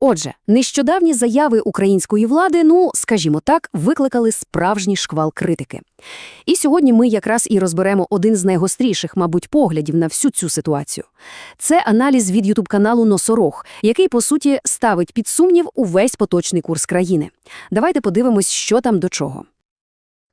Отже, нещодавні заяви української влади, ну, скажімо так, викликали справжній шквал критики. І сьогодні ми якраз і розберемо один з найгостріших, мабуть, поглядів на всю цю ситуацію. Це аналіз від ютуб-каналу «Носорог», який, по суті, ставить під сумнів увесь поточний курс країни. Давайте подивимось, що там до чого.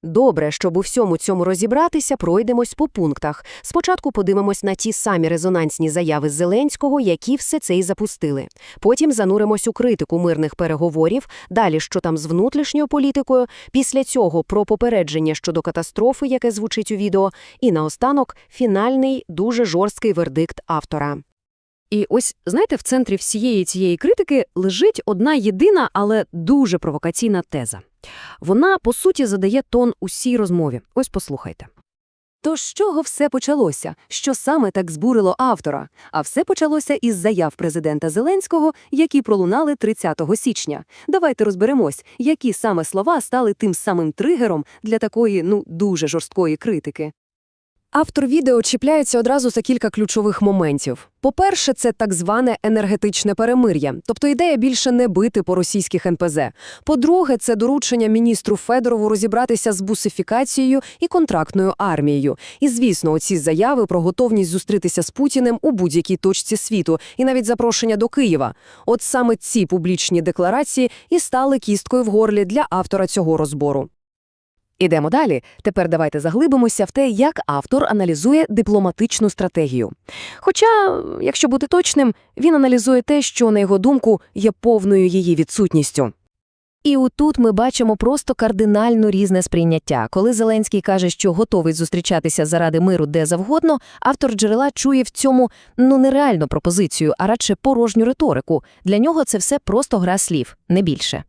Добре, щоб у всьому цьому розібратися, пройдемось по пунктах. Спочатку подивимось на ті самі резонансні заяви Зеленського, які все це й запустили. Потім зануримось у критику мирних переговорів, далі що там з внутрішньою політикою, після цього про попередження щодо катастрофи, яке звучить у відео, і наостанок фінальний, дуже жорсткий вердикт автора. І ось, знаєте, в центрі всієї цієї критики лежить одна єдина, але дуже провокаційна теза. Вона, по суті, задає тон усій розмові. Ось послухайте. Тож з чого все почалося? Що саме так збурило автора? А все почалося із заяв президента Зеленського, які пролунали 30 січня. Давайте розберемось, які саме слова стали тим самим тригером для такої, ну, дуже жорсткої критики. Автор відео чіпляється одразу за кілька ключових моментів. По-перше, це так зване енергетичне перемир'я, тобто ідея більше не бити по російських НПЗ. По-друге, це доручення міністру Федорову розібратися з бусифікацією і контрактною армією. І, звісно, оці заяви про готовність зустрітися з Путіним у будь-якій точці світу, і навіть запрошення до Києва. От саме ці публічні декларації і стали кісткою в горлі для автора цього розбору. Ідемо далі. Тепер давайте заглибимося в те, як автор аналізує дипломатичну стратегію. Хоча, якщо бути точним, він аналізує те, що, на його думку, є повною її відсутністю. І отут ми бачимо просто кардинально різне сприйняття. Коли Зеленський каже, що готовий зустрічатися заради миру де завгодно, автор джерела чує в цьому ну нереальну пропозицію, а радше порожню риторику. Для нього це все просто гра слів, не більше.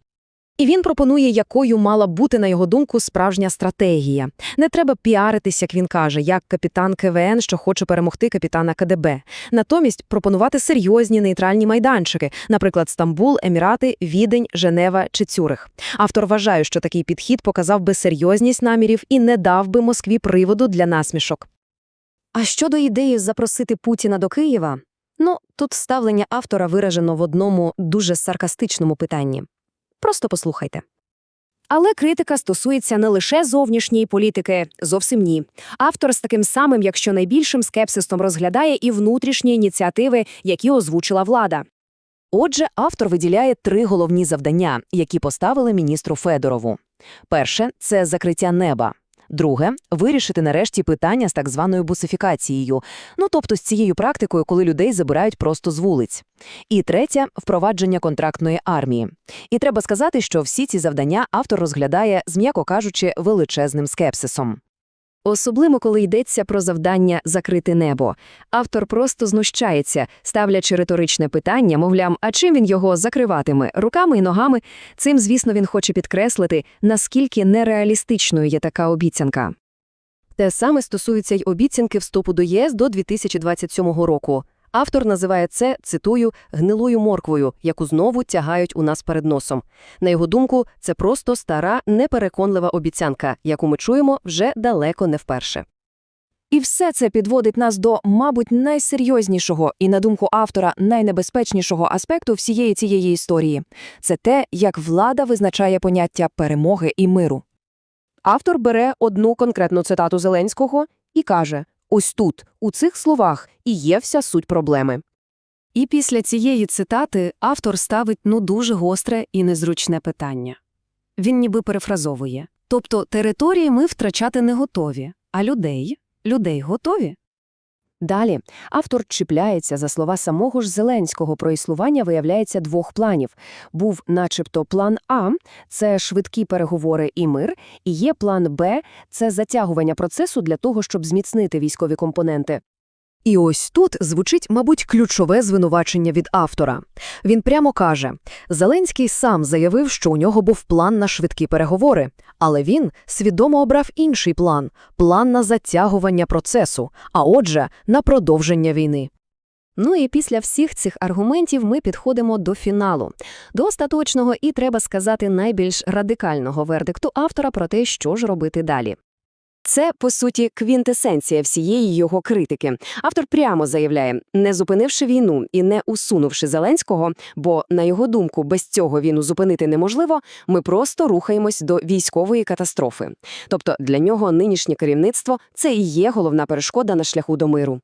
І він пропонує, якою мала бути, на його думку, справжня стратегія. Не треба піаритись, як він каже, як капітан КВН, що хоче перемогти капітана КДБ. Натомість пропонувати серйозні нейтральні майданчики, наприклад, Стамбул, Емірати, Відень, Женева чи Цюрих. Автор вважає, що такий підхід показав би серйозність намірів і не дав би Москві приводу для насмішок. А щодо ідеї запросити Путіна до Києва, ну тут ставлення автора виражено в одному дуже саркастичному питанні. Просто послухайте. Але критика стосується не лише зовнішньої політики, зовсім ні. Автор з таким самим, якщо найбільшим скепсистом розглядає і внутрішні ініціативи, які озвучила влада. Отже, автор виділяє три головні завдання, які поставили міністру Федорову. Перше це закриття неба. Друге вирішити нарешті питання з так званою бусифікацією, ну тобто з цією практикою, коли людей забирають просто з вулиць. І третє впровадження контрактної армії. І треба сказати, що всі ці завдання автор розглядає, м'яко кажучи, величезним скепсисом. Особливо, коли йдеться про завдання закрити небо. Автор просто знущається, ставлячи риторичне питання, мовляв, а чим він його закриватиме руками і ногами. Цим, звісно, він хоче підкреслити, наскільки нереалістичною є така обіцянка. Те саме стосується й обіцянки вступу до ЄС до 2027 року. Автор називає це, цитую, гнилою морквою, яку знову тягають у нас перед носом. На його думку, це просто стара, непереконлива обіцянка, яку ми чуємо вже далеко не вперше. І все це підводить нас до, мабуть, найсерйознішого і, на думку автора, найнебезпечнішого аспекту всієї цієї історії це те, як влада визначає поняття перемоги і миру. Автор бере одну конкретну цитату Зеленського і каже: ось тут, у цих словах, і є вся суть проблеми. І після цієї цитати автор ставить ну дуже гостре і незручне питання. Він ніби перефразовує. Тобто території ми втрачати не готові, а людей? Людей готові? Далі автор чіпляється за слова самого ж Зеленського про існування виявляється двох планів. Був начебто план А – це швидкі переговори і мир, і є план Б – це затягування процесу для того, щоб зміцнити військові компоненти. І ось тут звучить, мабуть, ключове звинувачення від автора. Він прямо каже, Зеленський сам заявив, що у нього був план на швидкі переговори, але він свідомо обрав інший план – план на затягування процесу, а отже, на продовження війни. Ну і після всіх цих аргументів ми підходимо до фіналу, до остаточного і, треба сказати, найбільш радикального вердикту автора про те, що ж робити далі. Це, по суті, квінтесенція всієї його критики. Автор прямо заявляє, не зупинивши війну і не усунувши Зеленського, бо, на його думку, без цього війну зупинити неможливо, ми просто рухаємось до військової катастрофи. Тобто для нього нинішнє керівництво – це і є головна перешкода на шляху до миру.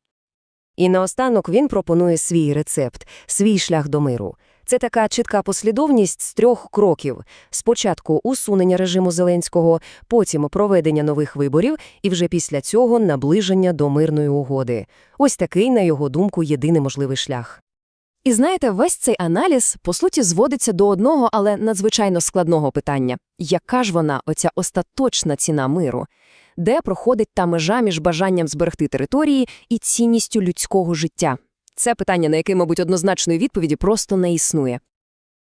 І наостанок він пропонує свій рецепт, свій шлях до миру. Це така чітка послідовність з трьох кроків. Спочатку усунення режиму Зеленського, потім проведення нових виборів і вже після цього наближення до мирної угоди. Ось такий, на його думку, єдиний можливий шлях. І знаєте, весь цей аналіз, по суті, зводиться до одного, але надзвичайно складного питання. Яка ж вона, оця остаточна ціна миру? Де проходить та межа між бажанням зберегти території і цінністю людського життя? Це питання, на яке, мабуть, однозначної відповіді просто не існує.